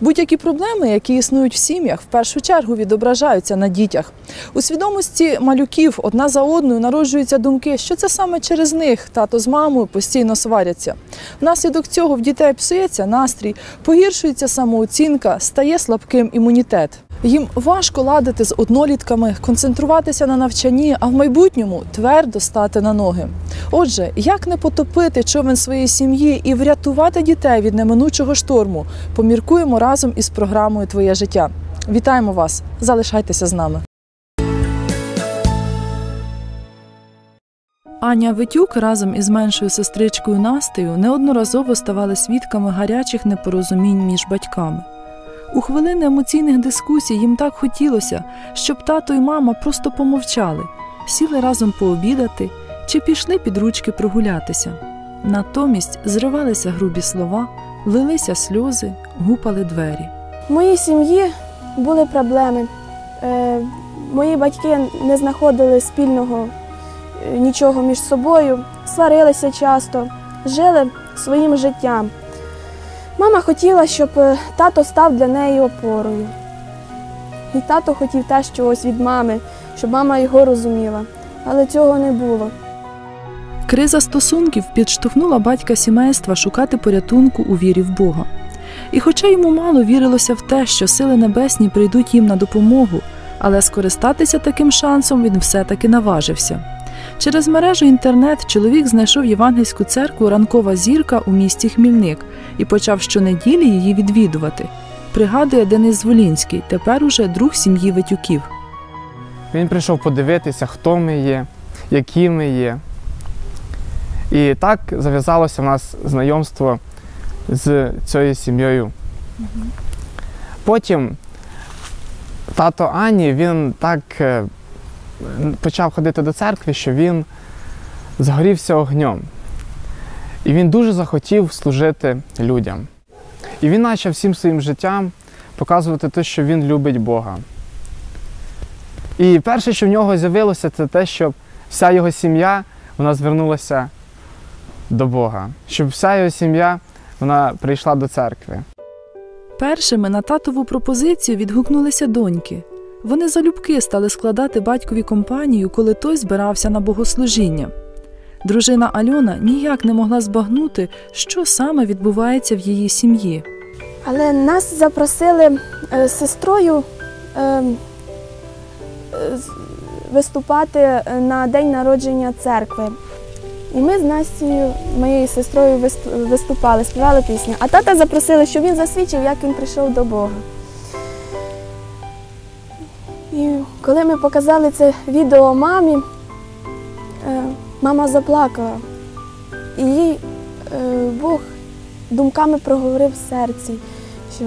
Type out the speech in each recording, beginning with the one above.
Будь-які проблеми, які існують в сім'ях, в першу чергу відображаються на дітях. У свідомості малюків одна за одною народжуються думки, що це саме через них тато з мамою постійно сваряться. Внаслідок цього в дітей псується настрій, погіршується самооцінка, стає слабким імунітет. Їм важко ладити з однолітками, концентруватися на навчанні, а в майбутньому твердо стати на ноги. Отже, як не потопити човен своєї сім'ї і врятувати дітей від неминучого шторму, поміркуємо разом із програмою Твоє життя. Вітаємо вас! Залишайтеся з нами. Аня Витюк разом із меншою сестричкою Настею неодноразово ставали свідками гарячих непорозумінь між батьками. У хвилини емоційних дискусій їм так хотілося, щоб тато і мама просто помовчали, сіли разом пообідати чи пішли під ручки прогулятися. Натомість зривалися грубі слова, лилися сльози, гупали двері. В моїй сім'ї були проблеми. Е, мої батьки не знаходили спільного е, нічого між собою, сварилися часто, жили своїм життям. Мама хотіла, щоб е, тато став для неї опорою. І тато хотів теж чогось від мами, щоб мама його розуміла. Але цього не було. Криза стосунків підштовхнула батька сімейства шукати порятунку у вірі в Бога. І хоча йому мало вірилося в те, що сили небесні прийдуть їм на допомогу, але скористатися таким шансом він все-таки наважився. Через мережу інтернет чоловік знайшов євангельську церкву Ранкова зірка у місті Хмільник і почав щонеділі її відвідувати. Пригадує Денис Зволінський, тепер уже друг сім'ї Витюків. Він прийшов подивитися, хто ми є, які ми є. І так зав'язалося в нас знайомство з цією сім'єю. Потім тато Ані він так е, почав ходити до церкви, що він згорівся огнем. І він дуже захотів служити людям. І він почав всім своїм життям показувати те, що він любить Бога. І перше, що в нього з'явилося, це те, щоб вся його сім'я вона звернулася до Бога, щоб вся його сім'я вона прийшла до церкви. Першими на татову пропозицію відгукнулися доньки. Вони залюбки стали складати батькові компанію, коли той збирався на богослужіння. Дружина Альона ніяк не могла збагнути, що саме відбувається в її сім'ї. Але нас запросили е, з сестрою е, е, виступати на день народження церкви. І ми з Настею, моєю сестрою, вист- виступали, співали пісню. А тата запросили, щоб він засвідчив, як він прийшов до Бога. І коли ми показали це відео мамі, е, мама заплакала. І їй е, Бог думками проговорив в серці, що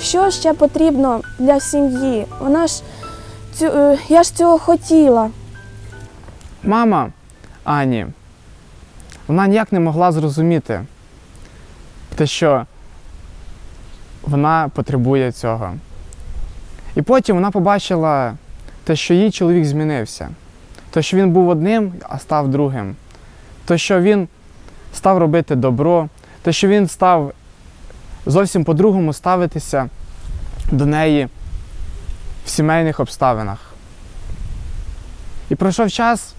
що ще потрібно для сім'ї. Вона ж цю, е, я ж цього хотіла. Мама Ані, вона ніяк не могла зрозуміти те, що вона потребує цього. І потім вона побачила те, що її чоловік змінився. Те, що він був одним, а став другим. Те, що він став робити добро, те, що він став зовсім по-другому ставитися до неї в сімейних обставинах. І пройшов час,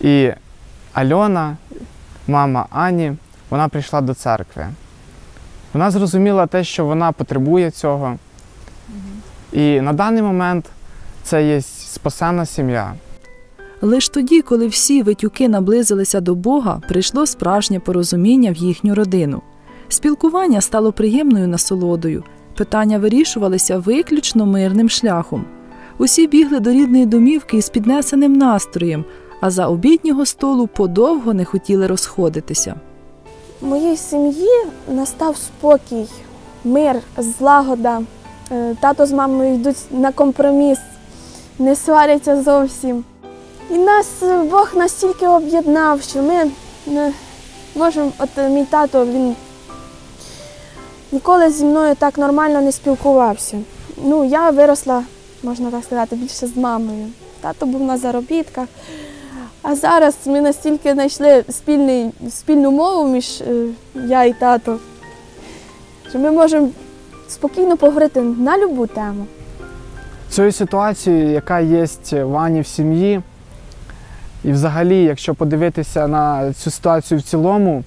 і Альона, мама Ані, вона прийшла до церкви. Вона зрозуміла те, що вона потребує цього. І на даний момент це є спасена сім'я. Лиш тоді, коли всі витюки наблизилися до Бога, прийшло справжнє порозуміння в їхню родину. Спілкування стало приємною насолодою. Питання вирішувалися виключно мирним шляхом. Усі бігли до рідної домівки із піднесеним настроєм, а за обіднього столу подовго не хотіли розходитися. В моїй сім'ї настав спокій, мир, злагода. Е, Тато з мамою йдуть на компроміс, не сваряться зовсім. І нас е, Бог настільки об'єднав, що ми не можемо, от е, мій тато, він ніколи зі мною так нормально не спілкувався. Ну, я виросла, можна так сказати, більше з мамою. Тато був на заробітках. А зараз ми настільки знайшли спільний, спільну мову між я і тато, що ми можемо спокійно поговорити на будь-яку тему. Цією ситуацією, яка є в Ані в сім'ї, і взагалі, якщо подивитися на цю ситуацію в цілому,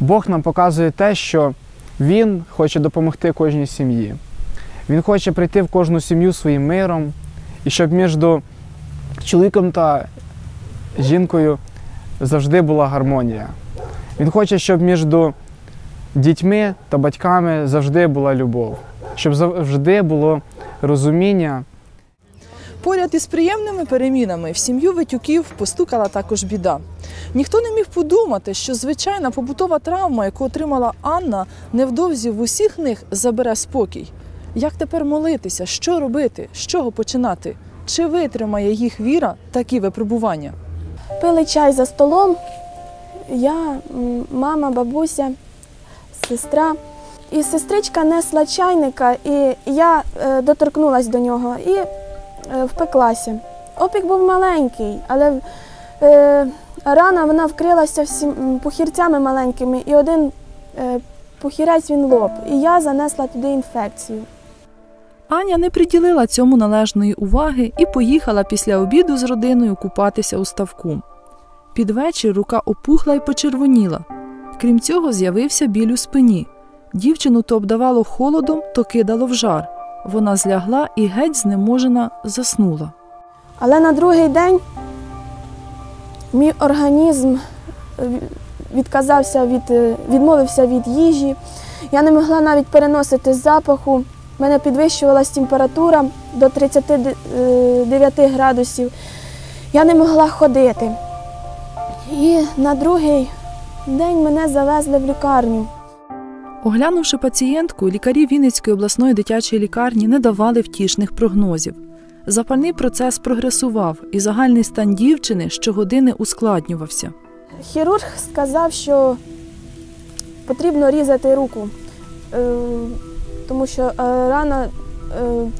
Бог нам показує те, що Він хоче допомогти кожній сім'ї. Він хоче прийти в кожну сім'ю своїм миром, і щоб між чоловіком та жінкою завжди була гармонія. Він хоче, щоб між дітьми та батьками завжди була любов, щоб завжди було розуміння. Поряд із приємними перемінами в сім'ю Витюків постукала також біда. Ніхто не міг подумати, що звичайна побутова травма, яку отримала Анна, невдовзі в усіх них забере спокій. Як тепер молитися, що робити, з чого починати? Чи витримає їх віра такі випробування? Пили чай за столом. Я, мама, бабуся, сестра. І сестричка несла чайника, і я е, доторкнулася до нього і е, впеклася. Опік був маленький, але е, рана вона вкрилася всім пухірцями маленькими, і один пухірець він лоб. І я занесла туди інфекцію. Аня не приділила цьому належної уваги і поїхала після обіду з родиною купатися у ставку. Під вечір рука опухла і почервоніла. Крім цього, з'явився біль у спині. Дівчину то обдавало холодом, то кидало в жар. Вона злягла і геть знеможена заснула. Але на другий день мій організм відказався від, е, відмовився від їжі. Я не могла навіть переносити запаху. У мене підвищувалася температура до 39 градусів. Я не могла ходити. І на другий день мене завезли в лікарню. Оглянувши пацієнтку, лікарі Вінницької обласної дитячої лікарні не давали втішних прогнозів. Запальний процес прогресував, і загальний стан дівчини щогодини ускладнювався. Хірург сказав, що потрібно різати руку, е, тому що е, рана е,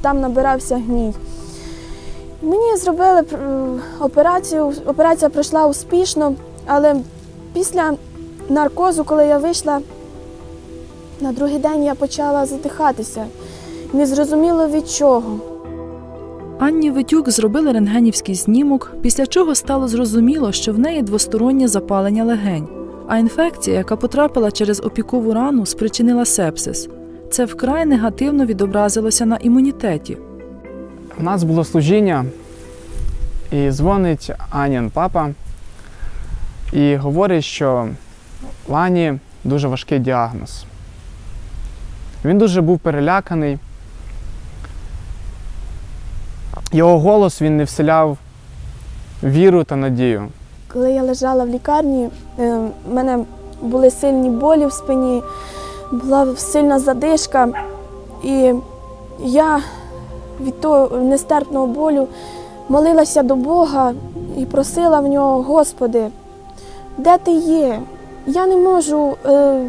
там набирався гній. Мені зробили операцію. Операція пройшла успішно, але після наркозу, коли я вийшла, на другий день я почала задихатися. Не зрозуміло від чого. Анні Витюк зробили рентгенівський знімок, після чого стало зрозуміло, що в неї двостороннє запалення легень, а інфекція, яка потрапила через опікову рану, спричинила сепсис. Це вкрай негативно відобразилося на імунітеті. У нас було служіння, і дзвонить Анін папа і говорить, що в Ані дуже важкий діагноз. Він дуже був переляканий. Його голос він не вселяв віру та надію. Коли я лежала в лікарні, е, в мене були сильні болі в спині, була сильна задишка, і я від того нестерпного болю молилася до Бога і просила в нього, Господи, де ти є? Я не можу е,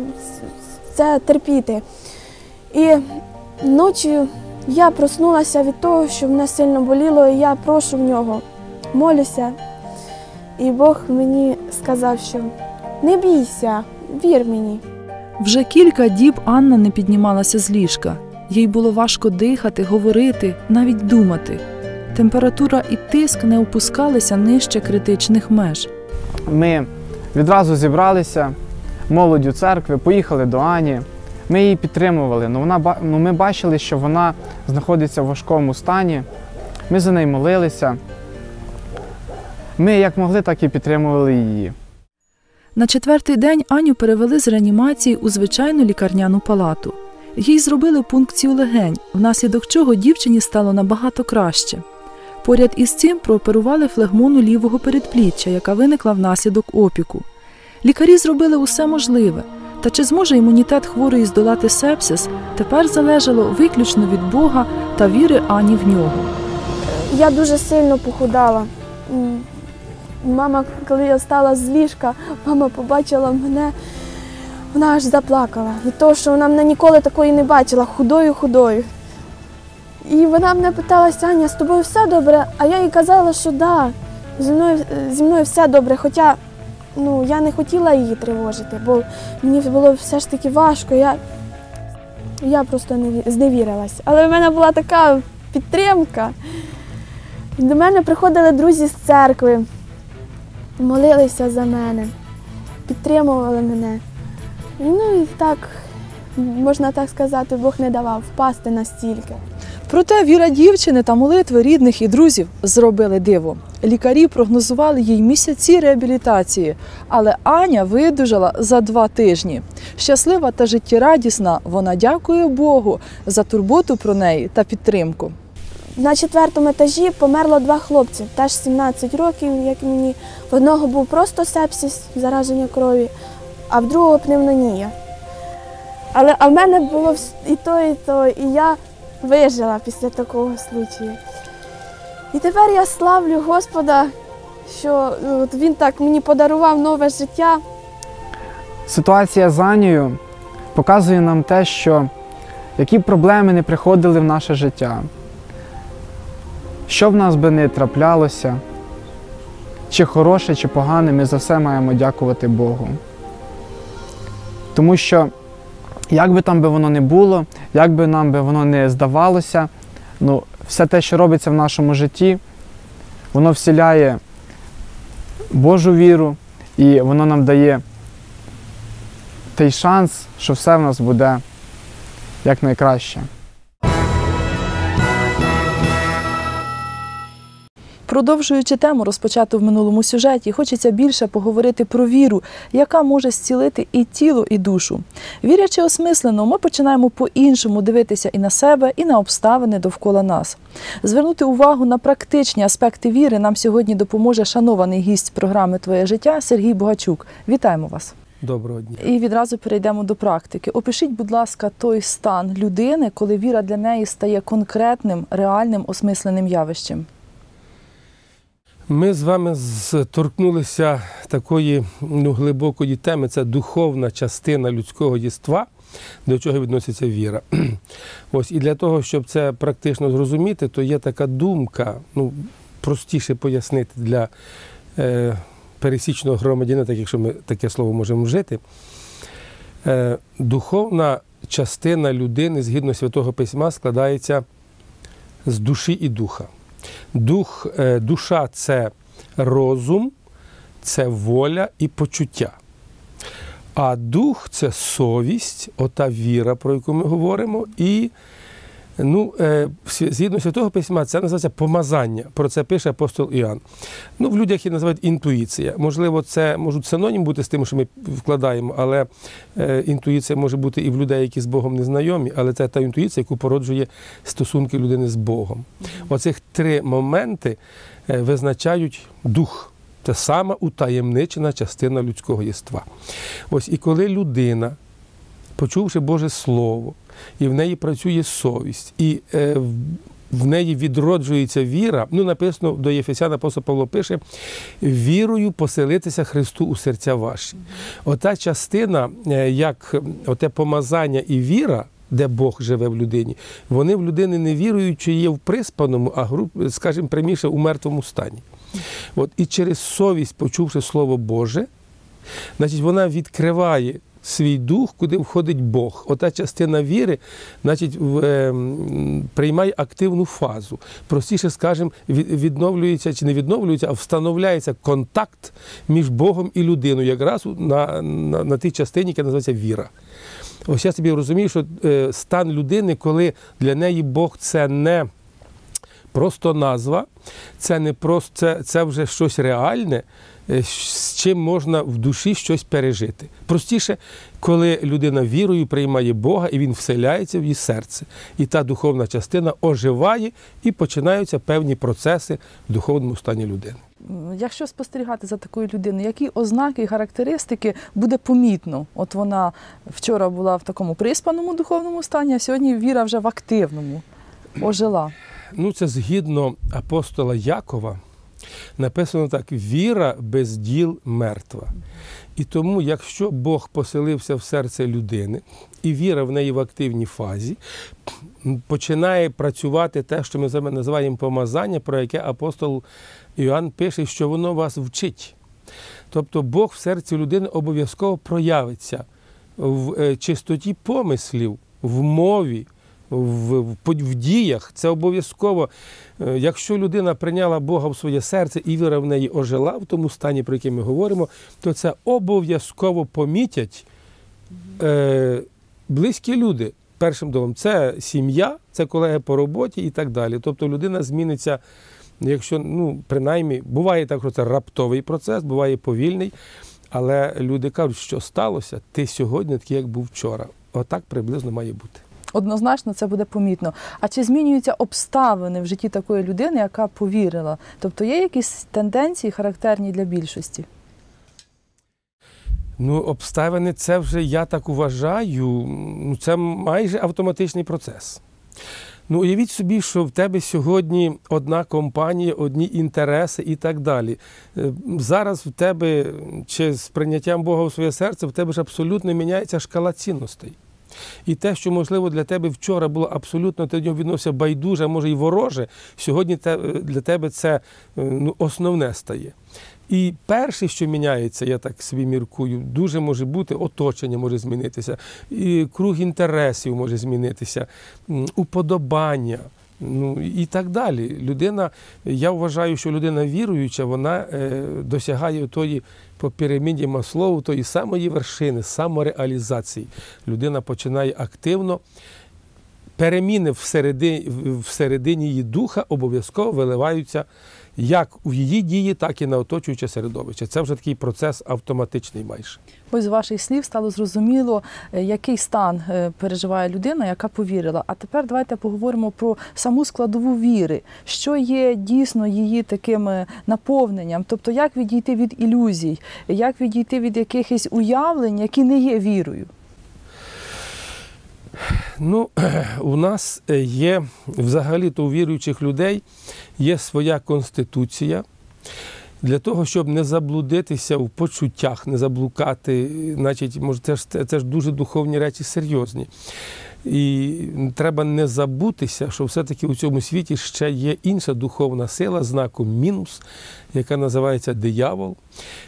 це терпіти. І ночі я проснулася від того, що мене сильно боліло, і я прошу в нього, молюся. І Бог мені сказав, що не бійся, вір мені. Вже кілька діб Анна не піднімалася з ліжка. Їй було важко дихати, говорити, навіть думати. Температура і тиск не опускалися нижче критичних меж. Ми відразу зібралися молоддю церкви, поїхали до Ані. Ми її підтримували, але вона, ну, ми бачили, що вона знаходиться в важкому стані. Ми за нею молилися. Ми як могли, так і підтримували її. На четвертий день Аню перевели з реанімації у звичайну лікарняну палату. Їй зробили пункцію легень, внаслідок чого дівчині стало набагато краще. Поряд із цим прооперували флегмону лівого передпліччя, яка виникла внаслідок опіку. Лікарі зробили усе можливе. Та чи зможе імунітет хворої здолати сепсис, тепер залежало виключно від Бога та віри Ані в нього. Я дуже сильно похудала. Мама, коли я встала з ліжка, мама побачила мене, вона аж заплакала від того, що вона мене ніколи такої не бачила, худою худою. І вона мене питала, Аня, з тобою все добре? А я їй казала, що да, зі мною, зі мною все добре. Хоча ну, я не хотіла її тривожити, бо мені було все ж таки важко. Я я просто не ві- зневірилась. Але в мене була така підтримка. До мене приходили друзі з церкви, молилися за мене, підтримували мене. Ну і так, можна так сказати, Бог не давав впасти настільки. Проте віра дівчини та молитви рідних і друзів зробили диво. Лікарі прогнозували їй місяці реабілітації, але Аня видужала за два тижні. Щаслива та життєрадісна, вона дякує Богу за турботу про неї та підтримку. На четвертому етажі померло два хлопці, теж 17 років, як мені. В одного був просто сепсис, зараження крові, а в другого пневмонія. Але а в мене було і то, і то, і я вижила після такого случаю. І тепер я славлю Господа, що ну, от Він так мені подарував нове життя. Ситуація з Анією показує нам те, що які проблеми не приходили в наше життя, що в нас би не траплялося, чи хороше, чи погане, ми за все маємо дякувати Богу. Тому що, як би там би воно не було, як би нам би воно не здавалося, ну, все те, що робиться в нашому житті, воно вселяє Божу віру і воно нам дає той шанс, що все в нас буде якнайкраще. Продовжуючи тему, розпочату в минулому сюжеті, хочеться більше поговорити про віру, яка може зцілити і тіло, і душу. Вірячи осмислено, ми починаємо по-іншому дивитися і на себе, і на обставини довкола нас. Звернути увагу на практичні аспекти віри нам сьогодні допоможе шанований гість програми Твоє життя Сергій Богачук. Вітаємо вас! Доброго дня. І відразу перейдемо до практики. Опишіть, будь ласка, той стан людини, коли віра для неї стає конкретним, реальним осмисленим явищем. Ми з вами торкнулися такої ну, глибокої теми. Це духовна частина людського єства, до чого відноситься віра. Ось і для того, щоб це практично зрозуміти, то є така думка, ну простіше пояснити для е, пересічного громадянина, так якщо ми таке слово можемо вжити. Е, духовна частина людини згідно святого письма складається з душі і духа. Дух, е, душа це розум, це воля і почуття. А дух це совість, ота віра, про яку ми говоримо, і ну, е, згідно святого письма, це називається помазання. Про це пише апостол Іоанн. Ну, в людях її називають інтуїція. Можливо, це можуть синонім бути з тим, що ми вкладаємо, але е, інтуїція може бути і в людей, які з Богом не знайомі, але це та інтуїція, яку породжує стосунки людини з Богом. Оцих три моменти е, визначають дух. Це сама утаємничена частина людського єства. Ось і коли людина, почувши Боже Слово, і в неї працює совість, і е, в- неї відроджується віра. Ну, написано до Єфесян апостол Павло пише: вірою поселитися Христу у серця ваші. Ота частина, е, як оте помазання і віра. Де Бог живе в людині, вони в людини не вірують, чи є в приспаному, а скажімо, пряміше у мертвому стані. От і через совість, почувши Слово Боже, значить, вона відкриває свій дух, куди входить Бог. Ота частина віри, значить, в- е, м, приймає активну фазу. Простіше скажемо, відновлюється чи не відновлюється, а встановляється контакт між Богом і людиною, якраз на, на, на тій частині, яка називається віра. Ось я собі розумію, що е, стан людини, коли для неї Бог це не просто назва, це не просто це, це вже щось реальне, з чим можна в душі щось пережити. Простіше, коли людина вірою приймає Бога і він вселяється в її серце. І та духовна частина оживає і починаються певні процеси в духовному стані людини. Якщо спостерігати за такою людиною, які ознаки і характеристики буде помітно? От вона вчора була в такому приспаному духовному стані, а сьогодні віра вже в активному, ожила. Ну, це згідно апостола Якова, написано так: віра без діл мертва. І тому, якщо Бог поселився в серце людини, і віра в неї в активній фазі, починає працювати те, що ми називаємо помазання, про яке апостол Іоанн пише, що воно вас вчить. Тобто Бог в серці людини обов'язково проявиться в е, чистоті помислів, в мові, в, в, в діях. Це обов'язково. Е, Якщо людина прийняла Бога в своє серце і віра в неї ожила в тому стані, про який ми говоримо, то це обов'язково помітять е, близькі люди. Першим домом це сім'я, це колеги по роботі і так далі. Тобто людина зміниться, якщо ну принаймні буває так, що це раптовий процес, буває повільний. Але люди кажуть, що сталося, ти сьогодні такий, як був вчора. Отак приблизно має бути. Однозначно це буде помітно. А чи змінюються обставини в житті такої людини, яка повірила? Тобто є якісь тенденції характерні для більшості? Ну, обставини, це вже я так вважаю, ну, це майже автоматичний процес. Ну, уявіть собі, що в тебе сьогодні одна компанія, одні інтереси і так далі. Е, Зараз в тебе, чи з прийняттям Бога в своє серце, в тебе ж абсолютно міняється шкала цінностей. І те, що, можливо, для тебе вчора було абсолютно, ти до нього відносився байдуже, а може і вороже, сьогодні для тебе це е, ну, основне стає. І перше, що міняється, я так собі міркую, дуже може бути оточення може змінитися, і круг інтересів може змінитися, уподобання. Ну і так далі. Людина, я вважаю, що людина віруюча, вона е, досягає тої по піраміді Маслову, тої самої вершини, самореалізації. Людина починає активно. Переміни всередині, її духа обов'язково виливаються як у її дії, так і на оточуюче середовище. Це вже такий процес автоматичний майже. Ось з ваших слів стало зрозуміло, е, який стан е, переживає людина, яка повірила. А тепер давайте поговоримо про саму складову віри, що є дійсно її таким е, наповненням, тобто як відійти від ілюзій, як відійти від якихось уявлень, які не є вірою. Ну, у нас е, є взагалі-то у віруючих людей є своя конституція. Для того, щоб не заблудитися в почуттях, не заблукати, значить, може, це ж, це ж дуже духовні речі серйозні. І треба не забутися, що все-таки у цьому світі ще є інша духовна сила, знаком мінус, яка називається диявол.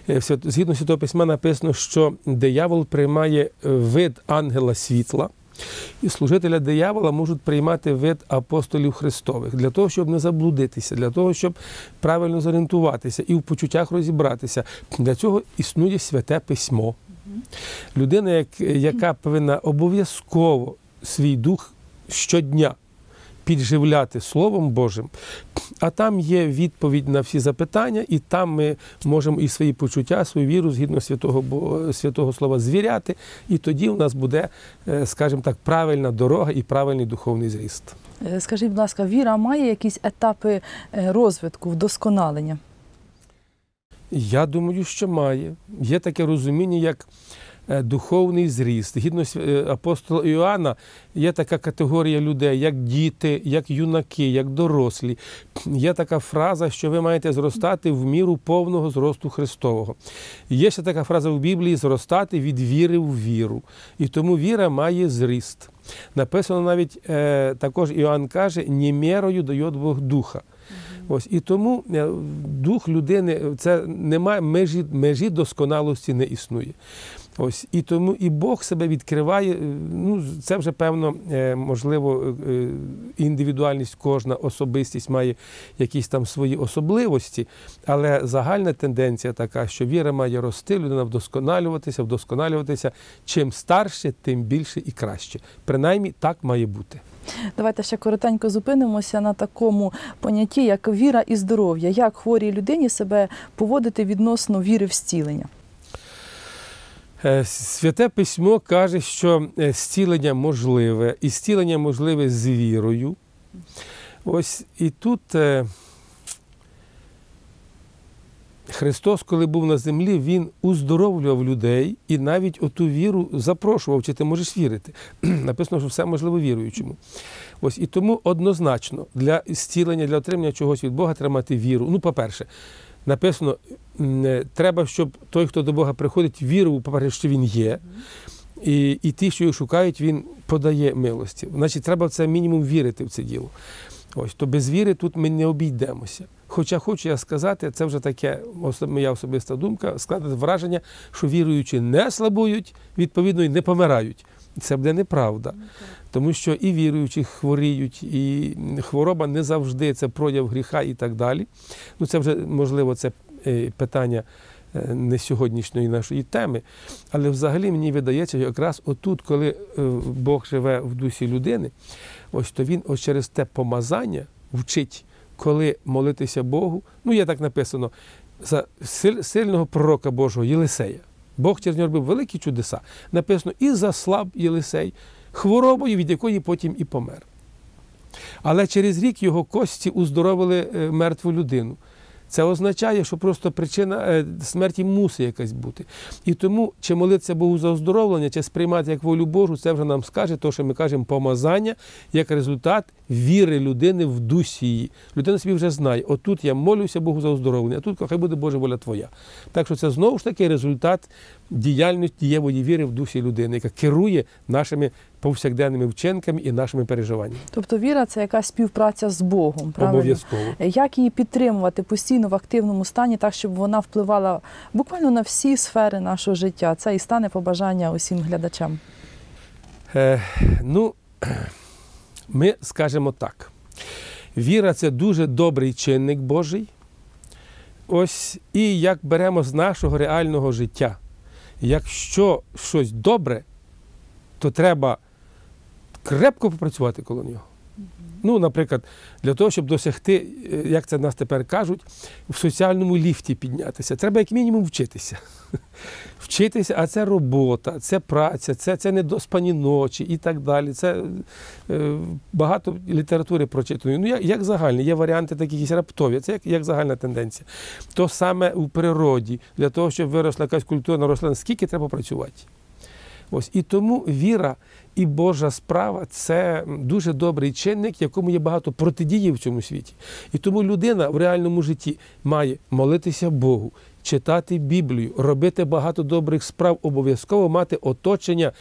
Е, Згідно Святого Письма написано, що диявол приймає вид ангела світла. І служителя диявола можуть приймати вид апостолів Христових для того, щоб не заблудитися, для того, щоб правильно зорієнтуватися і в почуттях розібратися. Для цього існує святе письмо. Людина, яка повинна обов'язково свій дух щодня підживляти Словом Божим, а там є відповідь на всі запитання, і там ми можемо і свої почуття, свою віру згідно святого, святого Слова звіряти, і тоді у нас буде, е, скажімо так, правильна дорога і правильний духовний зріст. Е, Скажіть, будь ласка, віра має якісь етапи е, розвитку, вдосконалення? Я думаю, що має. Є таке розуміння, як духовний зріст. Гідно е, апостола Іоанна є така категорія людей, як діти, як юнаки, як дорослі. Є така фраза, що ви маєте зростати в міру повного зросту Христового. Є ще така фраза в Біблії зростати від віри в віру. І тому віра має зріст. Написано навіть е, також Іоанн каже, не мірою дає Бог духа. Ось і тому е, дух людини це немає межі, межі досконалості не існує. Ось і тому і Бог себе відкриває. е, Ну це вже певно, е, можливо, е, індивідуальність, кожна особистість має якісь там свої особливості, але загальна тенденція така, що віра має рости, людина вдосконалюватися, вдосконалюватися. Чим старше, тим більше і краще. Принаймні так має бути. Давайте ще коротенько зупинимося на такому понятті, як віра і здоров'я. Як хворій людині себе поводити відносно віри в зцілення? Е, Святе письмо каже, що е, зцілення можливе, і зцілення можливе з вірою. Ось і тут е, Христос, коли був на землі, Він уздоровлював людей і навіть оту віру запрошував, чи ти можеш вірити. Написано, що все можливо віруючому. Ось і тому однозначно для зцілення, для отримання чогось від Бога треба мати віру. Ну, по-перше, написано, е, треба, щоб той, хто до Бога приходить, вірив, по-перше, що він є. І, і ті, що його шукають, він подає милості. Значить, треба в це мінімум вірити в це діло. Ось то без віри тут ми не обійдемося. Хоча хочу я сказати, це вже таке моя особиста думка, складати враження, що віруючі не слабують, відповідно, і не помирають. Це буде неправда. Тому що і віруючі хворіють, і хвороба не завжди це прояв гріха і так далі. Ну, це вже можливо це е, питання е, не сьогоднішньої нашої теми. Але взагалі мені видається, що якраз отут, коли е, Бог живе в дусі людини, ось то він ось через те помазання вчить, коли молитися Богу. Ну, є так написано, за сильного пророка Божого Єлисея. Бог через нього робив великі чудеса. Написано, і заслаб Єлисей хворобою, від якої потім і помер. Але через рік його кості уздоровили е, мертву людину. Це означає, що просто причина е, смерті мусить якась бути. І тому, чи молитися Богу за оздоровлення, чи сприймати як волю Божу, це вже нам скаже, то, що ми кажемо помазання як результат віри людини в дусі її. Людина собі вже знає, отут я молюся Богу за оздоровлення, а тут хай буде Божа воля твоя. Так що це знову ж таки результат діяльності дієвої віри в дусі людини, яка керує нашими повсякденними вчинками і нашими переживаннями. Тобто віра це якась співпраця з Богом. Правильно? Обов'язково. Як її підтримувати постійно в активному стані, так щоб вона впливала буквально на всі сфери нашого життя? Це і стане побажання усім глядачам. Е, ну, ми скажемо так. Віра це дуже добрий чинник Божий. Ось і як беремо з нашого реального життя. Якщо щось добре, то треба крепко попрацювати коло нього. Ну, наприклад, для того, щоб досягти, е, як це нас тепер кажуть, в соціальному ліфті піднятися, треба як мінімум вчитися. Вчитися, а це робота, це праця, це, це недоспані ночі і так далі. Це е, багато літератури прочитаної. Ну, як, як загальне, є варіанти такі якісь раптові, це як, як загальна тенденція. То саме у природі, для того, щоб виросла якась культурна рослина, скільки треба працювати. Ось і тому віра і Божа справа це дуже добрий чинник, якому є багато протидії в цьому світі. І тому людина в реальному житті має молитися Богу, читати Біблію, робити багато добрих справ, обов'язково мати оточення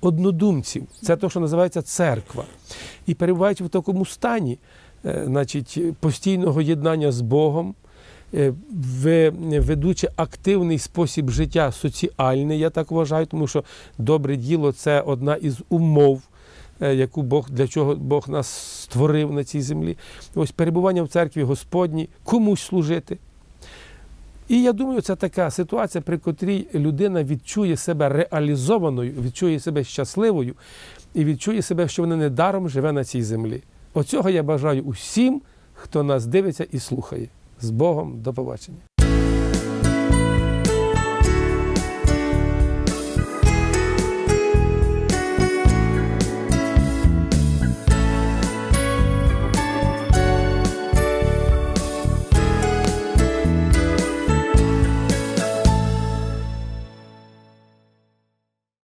однодумців. Це те, що називається церква. І перебуваючи в такому стані, е, значить, постійного єднання з Богом. Е, Ведучи активний спосіб життя соціальний, я так вважаю, тому що добре діло це одна із умов, е, яку Бог для чого Бог нас створив на цій землі. Ось перебування в церкві Господній, комусь служити. І я думаю, це така ситуація, при котрій людина відчує себе реалізованою, відчує себе щасливою і відчує себе, що вона недаром живе на цій землі. Оцього я бажаю усім, хто нас дивиться і слухає. З Богом до побачення.